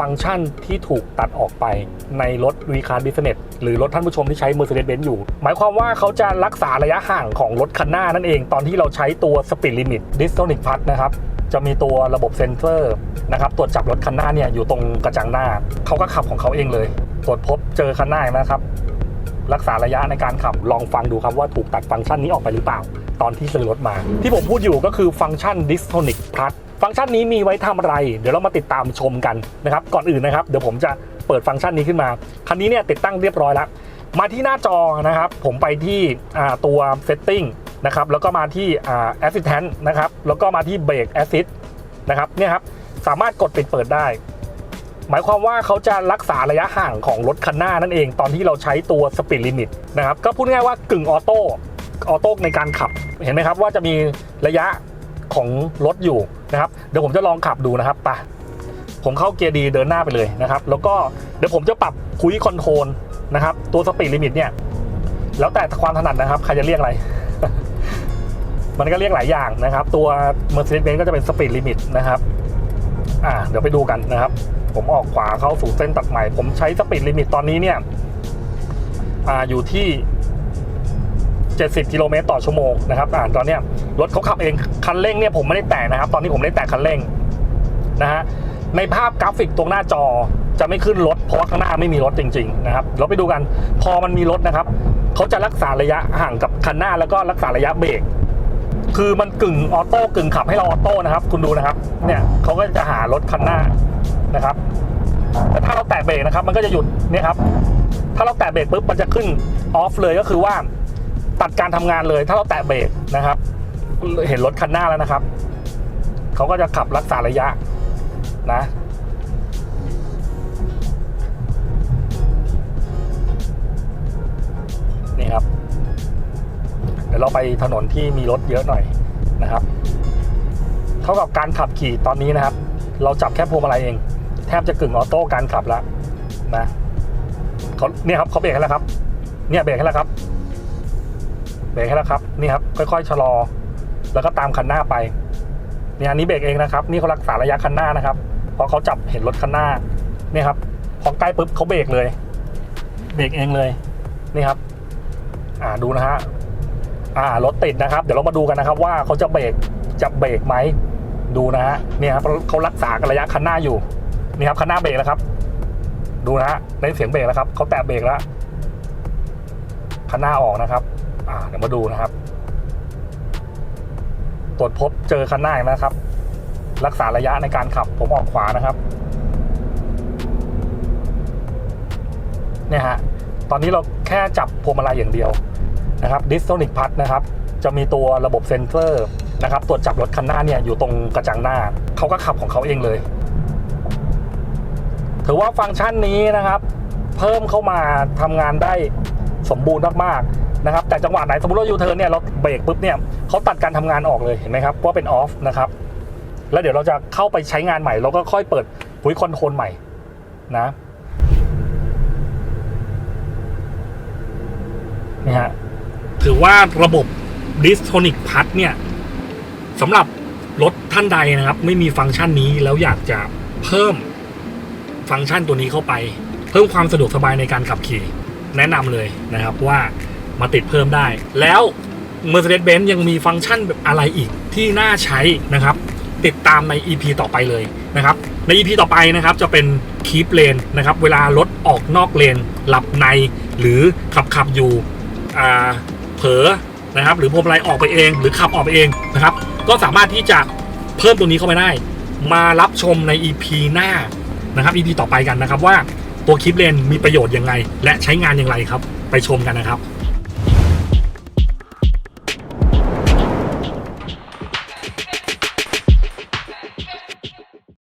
ฟังก์ชันที่ถูกตัดออกไปในรถ v ีคาร์บิสเนสหรือรถท่านผู้ชมที่ใช้ Mercedes-Benz อยู่ หมายความว่าเขาจะรักษาระยะห่างของรถคันหน้านั่นเอง ตอนที่เราใช้ตัว Speed Limit Distonic Plus นะครับจะมีตัวระบบเซ็นเซอร์นะครับตรวจจับรถคันหน้าเนี่ยอยู่ตรงกระจังหน้า เขาก็ขับของเขาเองเลย ตรวจพบเจอคันหน้านะครับ รักษาระยะในการขับลองฟังดูครับว่าถูกตัดฟังก์ชันนี้ออกไปหรือเปล่า ตอนที่ซื้อรถมา ที่ผมพูดอยู่ก็คือฟังก์ชัน Distonic Plus ฟังก์ชันนี้มีไว้ทำอะไร เดี๋ยวเรามาติดตามชมกันนะครับ ก่อนอื่นนะครับ เดี๋ยวผมจะเปิดฟังก์ชันนี้ขึ้นมา คันนี้เนี่ยติดตั้งเรียบร้อยแล้ว มาที่หน้าจอนะครับ ผมไปที่ตัว Setting นะครับ แล้วก็มาที่อ่า Assistant นะครับ แล้วก็มาที่ Brake Assist นะครับ เนี่ยครับ สามารถกดปิดเปิดได้ หมายความว่าเขาจะรักษาระยะห่างของรถคันหน้านั่นเอง ตอนที่เราใช้ตัว Speed Limit นะครับ ก็พูดง่ายว่ากึ่งออโต้ ออโต้ในการขับ เห็นไหมครับว่าจะมีระยะ ของรถอยู่นะครับเดี๋ยวผมจะลองขับดูนะครับไปผมเข้าเกียร์ดีเดินหน้าไปเลยนะครับแล้วก็เดี๋ยวผมจะปรับคุยคอนโทรลนะครับตัวสปีดลิมิตเนี่ยแล้วแต่ความถนัดนะครับใครจะเรียกอะไรมันก็เรียกหลายอย่างนะครับ ตัว Mercedes-Benz ก็จะเป็นสปีดลิมิตนะครับอ่าเดี๋ยวไปดูกันนะครับ ผมออกขวาเข้าสู่เส้นตัดใหม่ ผมใช้สปีดลิมิตตอนนี้เนี่ยอ่าอยู่ที่ 70 กิโลเมตรต่อชั่วโมงนะครับอ่าตอนเนี้ยรถเขาขับเองคันเร่งเนี่ยผมไม่ได้แตะนะครับ ตอนนี้ผมไม่ได้แตะคันเร่งนะฮะในภาพกราฟิกตรงหน้าจอจะไม่ขึ้นรถเพราะข้างหน้าไม่มีรถจริงๆนะครับเราไปดูกันพอมันมีรถนะครับเขาจะรักษาระยะห่างกับคันหน้าแล้วก็รักษาระยะเบรกคือมันกึ่งออโต้กึ่งขับให้เราออโต้นะครับ คุณดูนะครับ เนี่ยเขาก็จะหารถคันหน้านะครับแต่ถ้าเราแตะเบรกนะครับ มันก็จะหยุดเนี่ยครับ ถ้าเราแตะเบรกปุ๊บมันจะขึ้นออฟเลยก็คือว่า ตัดการทำงานเลย ถ้าเราแตะเบรกนะครับ เห็นรถคันหน้าแล้วนะครับเขาก็จะขับรักษาระยะนะนี่ครับ เดี๋ยวเราไปถนนที่มีรถเยอะหน่อยนะครับ เท่ากับการขับขี่ตอนนี้นะครับ เราจับแค่พวงมาลัยเอง แทบจะกึ่งออโต้การขับแล้วนะเขาเนี่ยครับเขาเบรกให้แล้วครับ เนี่ยเบรกให้แล้วครับ รกให้แล้วครับนี่ครับค่อยๆชะลอ แล้วก็ตามคันหน้าไปเนี่ยอันนี้เบรกเองนะครับนี่เขารักษาระยะคันหน้านะครับเพราะเขาจับเห็นรถคันหน้าเนี่ยครับพอใกล้ปุ๊บเขาเบรกเลย เบรกเองเลยนี่ครับ อ่าดูนะฮะอ่ารถติดนะครับ เดี๋ยวเรามาดูกันนะครับ ว่าเขาจะเบรกจะเบรกไหมดูนะฮะเนี่ยครับเขารักษาระยะคันหน้าอยู่นี่ครับคันหน้าเบรกแล้วครับ ดูนะฮะได้เสียงเบรกแล้วครับเขาแตะเบรกแล้วคันหน้าออกนะครับ อ่าเดี๋ยวมาดูนะครับ ตรวจพบเจอคันหน้านะครับ รักษาระยะในการขับผมออกขวานะครับ เนี่ยฮะ ตอนนี้เราแค่จับพวงมาลัยอย่างเดียวนะครับดิสโทนิกพัทนะครับ จะมีตัวระบบเซ็นเซอร์นะครับตรวจจับรถคันหน้าเนี่ยอยู่ตรงกระจังหน้า เขาก็ขับของเขาเองเลย ถือว่าฟังก์ชันนี้นะครับ เพิ่มเข้ามาทำงานได้สมบูรณ์มากๆ นะครับแต่จังหวะไหนสมมติว่ายูเทิร์นเนี่ยเราเบรกปุ๊บเนี่ยเขาตัดการทำงานออกเลยเห็นไหมครับว่าเป็นออฟนะครับแล้วเดี๋ยวเราจะเข้าไปใช้งานใหม่ เราก็ค่อยเปิดพุยคอนโทรลใหม่นะนี่ฮะถือว่าระบบดิสโทนิกพัทเนี่ยสำหรับรถท่านใดนะครับ ไม่มีฟังก์ชันนี้แล้วอยากจะเพิ่มฟังก์ชันตัวนี้เข้าไป เพิ่มความสะดวกสบายในการขับขี่ แนะนำเลยนะครับว่า มาติดเพิ่มได้ แล้ว Mercedes-Benz ยังมีฟังก์ชันแบบอะไรอีกที่น่าใช้นะครับ ติดตามใน EP ต่อไปเลยนะครับ ใน EP ต่อไปนะครับจะเป็น Keep Lane นะครับ เวลารถออกนอกเลน หลับในหรือขับขับอยู่เผลอนะครับ หรือพวงมาลัยออกไปเอง หรือขับออกไปเองนะครับ ก็สามารถที่จะเพิ่มตัวนี้เข้าไปได้ มารับชมใน EP หน้านะครับ EP ต่อไปกันนะครับว่าตัวคลิปเลนมีประโยชน์ยังไง และใช้งานอย่างไรครับ ไปชมกันนะครับ